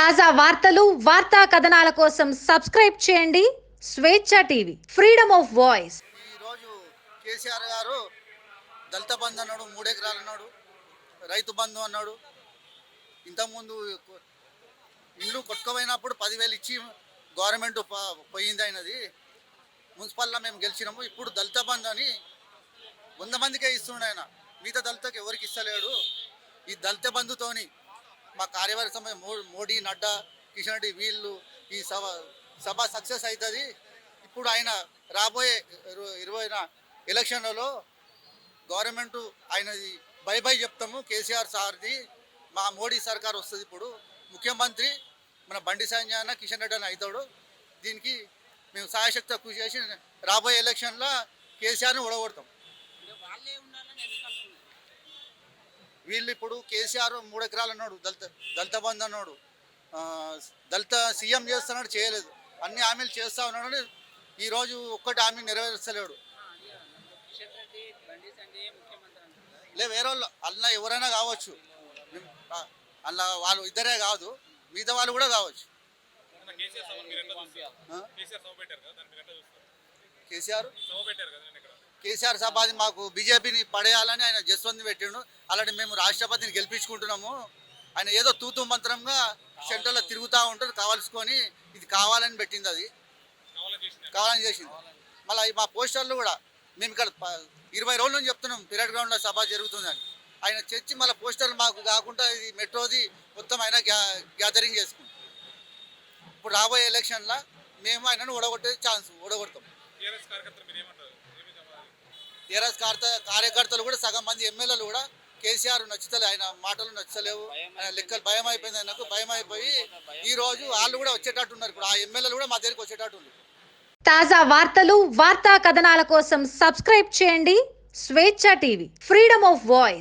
తాజా వార్తలు వార్తా కథనాల కోసం సబ్స్క్రైబ్ చేయండి. స్వేచ్ఛ టీవీ ఫ్రీడమ్ ఆఫ్ వాయిస్. ఈరోజు కేసీఆర్ గారు దళిత బంధు అన్నాడు మూడెకరాలు అన్నాడు రైతు బంధు అన్నాడు. ఇంతకుముందు ఇల్లు కొట్టుకుపోయినప్పుడు పదివేలు ఇచ్చి గవర్నమెంట్ పోయింది అయినది మున్సిపల్లో మేము గెలిచినాము. ఇప్పుడు దళిత బంధు అని వంద మందికే ఇస్తుండే ఆయన. మిగతా దళితకు ఎవరికి ఇస్తలేడు. ఈ దళిత బంధుతోని మా కార్యవర్గ సభ మోడీ నడ్డా కిషన్ రెడ్డి వీళ్ళు ఈ సభ సభ సక్సెస్ అవుతుంది ఇప్పుడు ఆయన రాబోయే ఇరవై ఇరవైన ఎలక్షన్లలో గవర్నమెంట్ ఆయనది బై బై చెప్తాము కేసీఆర్ సార్ది. మా మోడీ సర్కార్ వస్తుంది ఇప్పుడు. ముఖ్యమంత్రి మన బండి సంజయ్ కిషన్ రెడ్డి అని అవుతాడు దీనికి మేము సాయశక్తి కృషి చేసి రాబోయే ఎలక్షన్లో కేసీఆర్ని ఓడగొడతాం. వీళ్ళు ఇప్పుడు కేసీఆర్ మూడు ఎకరాలు అన్నాడు దళిత దళిత బంధు అన్నాడు. దళిత సీఎం చేస్తున్నాడు చేయలేదు. అన్ని హామీలు చేస్తా ఉన్నాడు ఈరోజు ఒక్కటి హామీ నెరవేర్చలేడు. లే వేరే వాళ్ళు అలా ఎవరైనా కావచ్చు. అలా వాళ్ళు ఇద్దరే కాదు మిగతా వాళ్ళు కూడా కావచ్చు. కేసీఆర్ కేసీఆర్ సభ మాకు బీజేపీని పడేయాలని ఆయన జస్వంత్ పెట్టిండు. అలాంటి మేము రాష్ట్రపతిని గెలిపించుకుంటున్నాము. ఆయన ఏదో తూతు మంత్రంగా సెంటర్లో తిరుగుతూ ఉంటారు కావాల్సుకొని ఇది కావాలని పెట్టింది అది. కావాలని చేసింది. మళ్ళీ మా పోస్టర్లు కూడా మేము ఇక్కడ ప- ఇరవై రోజుల నుంచి చెప్తున్నాం పిరియడ్ గ్రౌండ్లో సభ జరుగుతుందని. ఆయన చర్చి మళ్ళీ పోస్టర్లు మాకు కాకుండా ఇది మెట్రోది మొత్తం ఆయన గ్యా గ్యాదరింగ్ చేసుకుంటాం ఇప్పుడు రాబోయే ఎలక్షన్లో మేము ఆయనను ఓడగొట్టే ఛాన్స్ ఓడగొడతాం. టీఆర్ఎస్ కార్యకర్తలు కార్త కార్యకర్తలు కూడా సగం మంది ఎమ్మెల్యేలు కూడా కేసీఆర్ నచ్చుతలే ఆయన మాటలు నచ్చలేవు. ఆయన లెక్కలు భయం అయిపోయింది ఆయనకు భయం అయిపోయి ఈ రోజు వాళ్ళు కూడా వచ్చేటట్టు ఉన్నారు ఇప్పుడు. ఆ ఎమ్మెల్యేలు కూడా మా దగ్గరికి వచ్చేటట్టు తాజా వార్తలు వార్తా కథనాల కోసం సబ్స్క్రైబ్ చేయండి. స్వేచ్ఛ టీవీ ఫ్రీడమ్ ఆఫ్ వాయిస్.